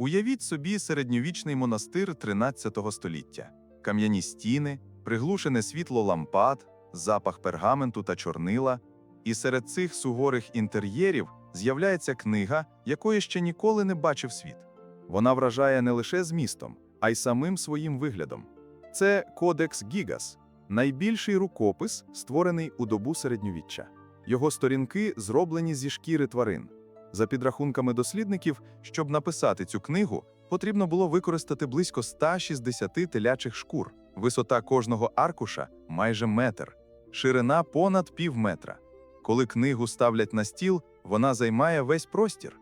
Уявіть собі середньовічний монастир 13 століття, кам'яні стіни, приглушене світло лампад, запах пергаменту та чорнила, і серед цих суворих інтер'єрів з'являється книга, якої ще ніколи не бачив світ. Вона вражає не лише змістом, а й самим своїм виглядом. Це Кодекс Гігас, найбільший рукопис, створений у добу середньовіччя. Його сторінки зроблені зі шкіри тварин. За підрахунками дослідників, щоб написати цю книгу, потрібно було використати близько 160 телячих шкур. Висота кожного аркуша майже метр, ширина понад пів метра. Коли книгу ставлять на стіл, вона займає весь простір.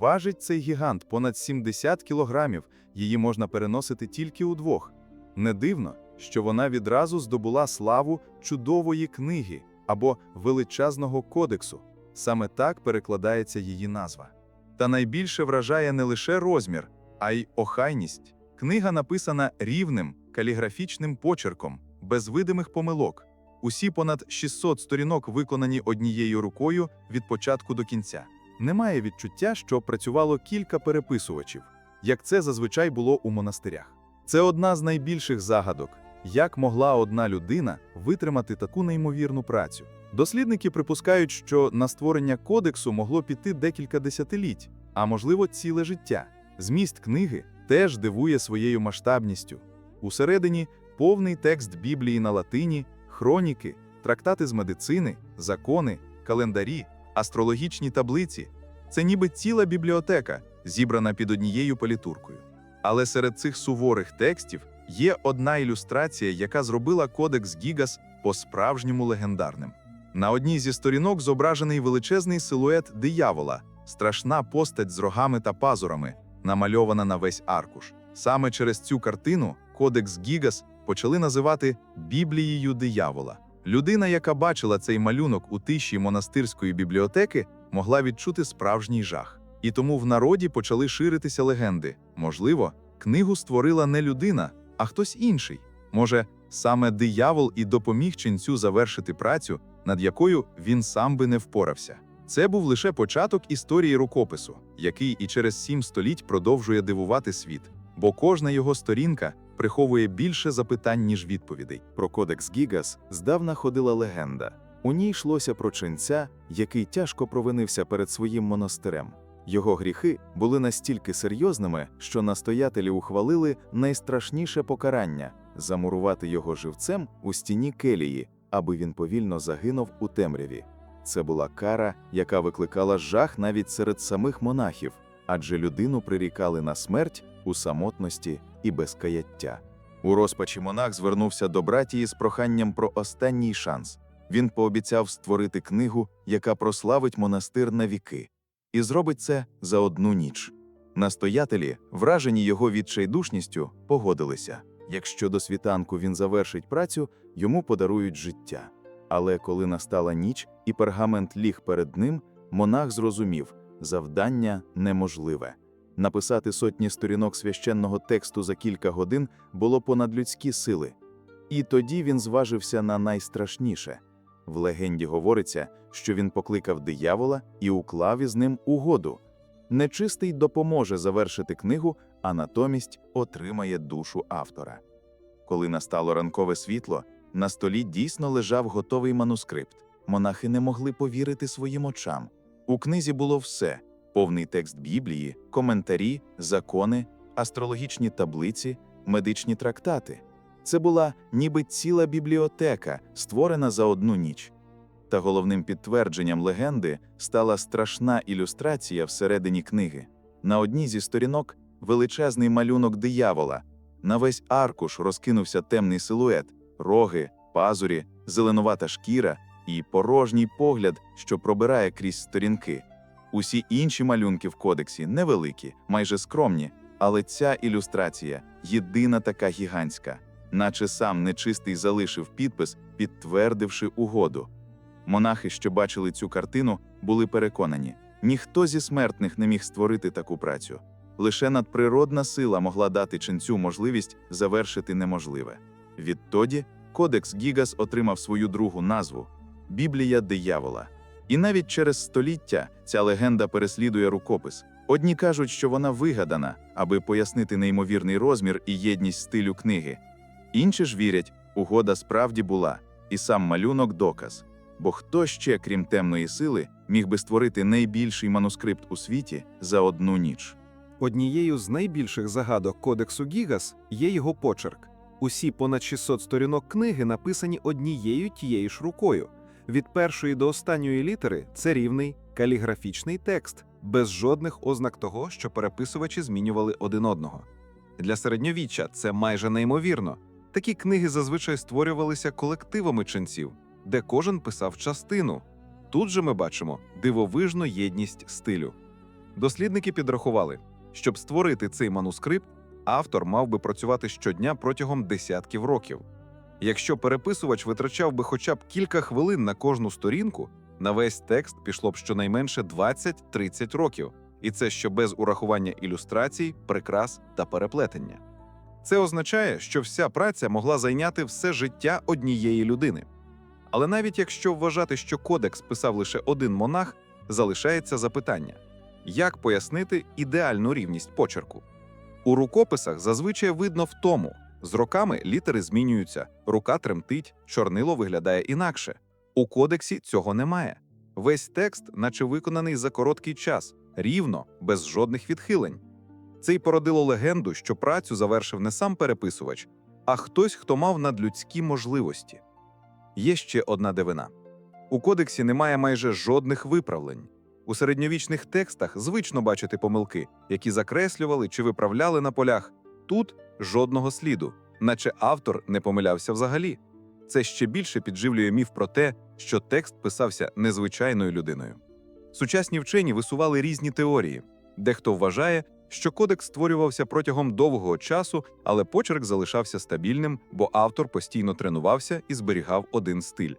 Важить цей гігант понад 70 кілограмів, її можна переносити тільки удвох. Не дивно, що вона відразу здобула славу чудової книги або величезного кодексу. Саме так перекладається її назва. Та найбільше вражає не лише розмір, а й охайність. Книга написана рівним каліграфічним почерком, без видимих помилок. Усі понад 600 сторінок виконані однією рукою від початку до кінця. Немає відчуття, що працювало кілька переписувачів, як це зазвичай було у монастирях. Це одна з найбільших загадок, як могла одна людина витримати таку неймовірну працю. Дослідники припускають, що на створення кодексу могло піти декілька десятиліть, а можливо, ціле життя. Зміст книги теж дивує своєю масштабністю. Усередині повний текст Біблії на латині, хроніки, трактати з медицини, закони, календарі, астрологічні таблиці. Це ніби ціла бібліотека, зібрана під однією політуркою. Але серед цих суворих текстів є одна ілюстрація, яка зробила кодекс Гігас по-справжньому легендарним. На одній зі сторінок зображений величезний силует диявола, страшна постать з рогами та пазурами, намальована на весь аркуш. Саме через цю картину Кодекс Гігас почали називати Біблією диявола. Людина, яка бачила цей малюнок у тиші монастирської бібліотеки, могла відчути справжній жах. І тому в народі почали ширитися легенди. Можливо, книгу створила не людина, а хтось інший. Може, саме диявол і допоміг ченцю завершити працю, над якою він сам би не впорався. Це був лише початок історії рукопису, який і через сім століть продовжує дивувати світ, бо кожна його сторінка приховує більше запитань, ніж відповідей. Про кодекс Гігас здавна ходила легенда. У ній йшлося про ченця, який тяжко провинився перед своїм монастирем. Його гріхи були настільки серйозними, що настоятелі ухвалили найстрашніше покарання замурувати його живцем у стіні келії, аби він повільно загинув у темряві. Це була кара, яка викликала жах навіть серед самих монахів, адже людину прирікали на смерть у самотності і без каяття. У розпачі монах звернувся до братії з проханням про останній шанс. Він пообіцяв створити книгу, яка прославить монастир на віки, і зробить це за одну ніч. Настоятелі, вражені його відчайдушністю, погодилися. Якщо до світанку він завершить працю, йому подарують життя. Але коли настала ніч і пергамент ліг перед ним, монах зрозумів завдання неможливе. Написати сотні сторінок священного тексту за кілька годин було понад людські сили. І тоді він зважився на найстрашніше. В легенді говориться, що він покликав диявола і уклав із ним угоду. Нечистий допоможе завершити книгу, а натомість отримає душу автора. Коли настало ранкове світло, на столі дійсно лежав готовий манускрипт. Монахи не могли повірити своїм очам. У книзі було все: повний текст Біблії, коментарі, закони, астрологічні таблиці, медичні трактати. Це була ніби ціла бібліотека, створена за одну ніч. Та головним підтвердженням легенди стала страшна ілюстрація всередині книги. На одній зі сторінок величезний малюнок диявола. На весь аркуш розкинувся темний силует, роги, пазурі, зеленувата шкіра і порожній погляд, що пробирає крізь сторінки. Усі інші малюнки в кодексі невеликі, майже скромні, але ця ілюстрація єдина така гігантська, наче сам нечистий залишив підпис, підтвердивши угоду. Монахи, що бачили цю картину, були переконані, ніхто зі смертних не міг створити таку працю. Лише надприродна сила могла дати ченцю можливість завершити неможливе. Відтоді Кодекс Гігас отримав свою другу назву Біблія диявола. І навіть через століття ця легенда переслідує рукопис, Одні кажуть, що вона вигадана, аби пояснити неймовірний розмір і єдність стилю книги. Інші ж вірять, угода справді була, і сам малюнок доказ. Бо хто ще, крім темної сили, міг би створити найбільший манускрипт у світі за одну ніч? Однією з найбільших загадок кодексу Гігас є його почерк. Усі понад 600 сторінок книги написані однією тією ж рукою. Від першої до останньої літери це рівний каліграфічний текст, без жодних ознак того, що переписувачі змінювали один одного. Для середньовіччя це майже неймовірно. Такі книги зазвичай створювалися колективами ченців, де кожен писав частину. Тут же ми бачимо дивовижну єдність стилю. Дослідники підрахували, щоб створити цей манускрипт, автор мав би працювати щодня протягом десятків років. Якщо переписувач витрачав би хоча б кілька хвилин на кожну сторінку, на весь текст пішло б щонайменше 20-30 років, і це ще без урахування ілюстрацій, прикрас та переплетення. Це означає, що вся праця могла зайняти все життя однієї людини. Але навіть якщо вважати, що кодекс писав лише один монах, залишається запитання: як пояснити ідеальну рівність почерку? У рукописах зазвичай видно втому. З роками літери змінюються, рука тремтить, чорнило виглядає інакше. У кодексі цього немає. Весь текст, наче виконаний за короткий час, рівно, без жодних відхилень. Це й породило легенду, що працю завершив не сам переписувач, а хтось, хто мав надлюдські можливості. Є ще одна дивина: у кодексі немає майже жодних виправлень. У середньовічних текстах звично бачити помилки, які закреслювали чи виправляли на полях. Тут жодного сліду, наче автор не помилявся взагалі. Це ще більше підживлює міф про те, що текст писався незвичайною людиною. Сучасні вчені висували різні теорії. Дехто вважає, що кодекс створювався протягом довгого часу, але почерк залишався стабільним, бо автор постійно тренувався і зберігав один стиль.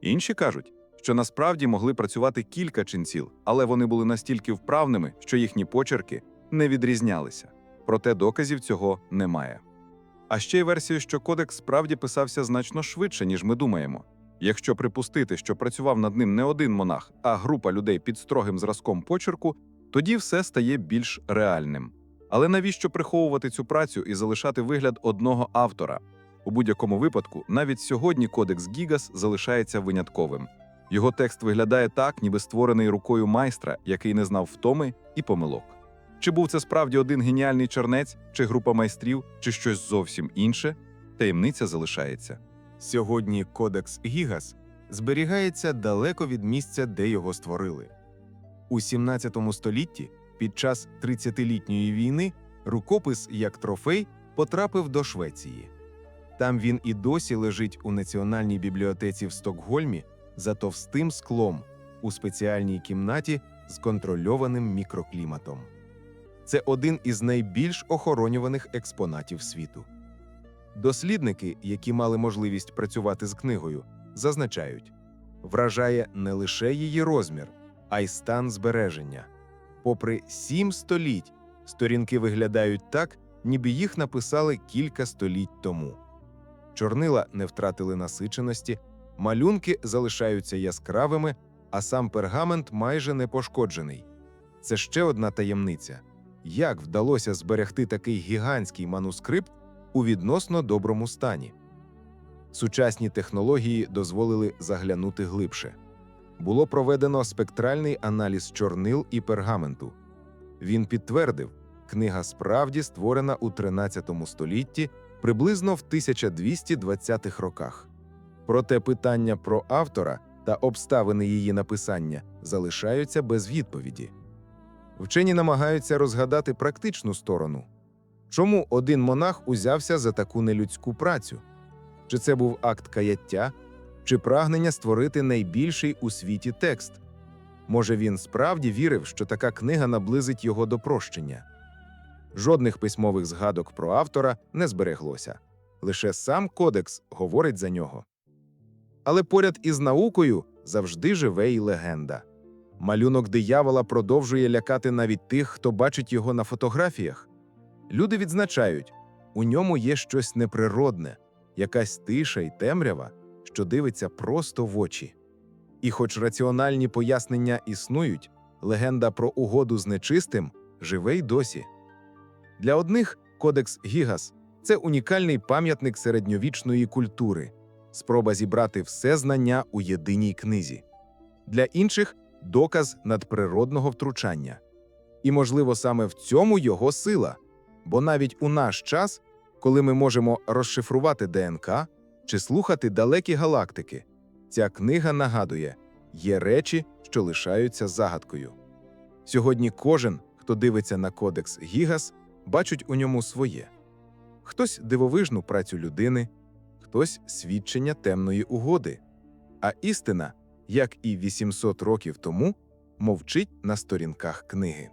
Інші кажуть, що насправді могли працювати кілька ченців, але вони були настільки вправними, що їхні почерки не відрізнялися. Проте доказів цього немає. А ще й версію, що кодекс справді писався значно швидше, ніж ми думаємо. Якщо припустити, що працював над ним не один монах, а група людей під строгим зразком почерку, тоді все стає більш реальним. Але навіщо приховувати цю працю і залишати вигляд одного автора? У будь-якому випадку, навіть сьогодні кодекс Гігас залишається винятковим. Його текст виглядає так, ніби створений рукою майстра, який не знав втоми і помилок. Чи був це справді один геніальний чернець, чи група майстрів, чи щось зовсім інше, таємниця залишається. Сьогодні Кодекс Гігас зберігається далеко від місця, де його створили. У 17 столітті, під час 30-літньої війни, рукопис як трофей потрапив до Швеції. Там він і досі лежить у Національній бібліотеці в Стокгольмі за товстим склом у спеціальній кімнаті з контрольованим мікрокліматом. Це один із найбільш охоронюваних експонатів світу. Дослідники, які мали можливість працювати з книгою, зазначають, вражає не лише її розмір, а й стан збереження. Попри сім століть, сторінки виглядають так, ніби їх написали кілька століть тому. Чорнила не втратили насиченості, малюнки залишаються яскравими, а сам пергамент майже не пошкоджений. Це ще одна таємниця. Як вдалося зберегти такий гігантський манускрипт у відносно доброму стані? Сучасні технології дозволили заглянути глибше. Було проведено спектральний аналіз чорнил і пергаменту. Він підтвердив, книга справді створена у 13 столітті, приблизно в 1220-х роках. Проте питання про автора та обставини її написання залишаються без відповіді. Вчені намагаються розгадати практичну сторону. Чому один монах узявся за таку нелюдську працю? Чи це був акт каяття, чи прагнення створити найбільший у світі текст? Може, він справді вірив, що така книга наблизить його до прощення? Жодних письмових згадок про автора не збереглося. Лише сам кодекс говорить за нього. Але поряд із наукою завжди живе й легенда. Малюнок диявола продовжує лякати навіть тих, хто бачить його на фотографіях. Люди відзначають, у ньому є щось неприродне, якась тиша й темрява, що дивиться просто в очі. І хоч раціональні пояснення існують, легенда про угоду з нечистим живе й досі. Для одних Кодекс Гігас це унікальний пам'ятник середньовічної культури, спроба зібрати все знання у єдиній книзі. Для інших доказ надприродного втручання. І, можливо, саме в цьому його сила, бо навіть у наш час, коли ми можемо розшифрувати ДНК чи слухати далекі галактики, ця книга нагадує, є речі, що лишаються загадкою. Сьогодні кожен, хто дивиться на Кодекс Гігас, бачить у ньому своє. Хтось дивовижну працю людини, хтось свідчення темної угоди. А істина, як і 800 років тому, мовчить на сторінках книги.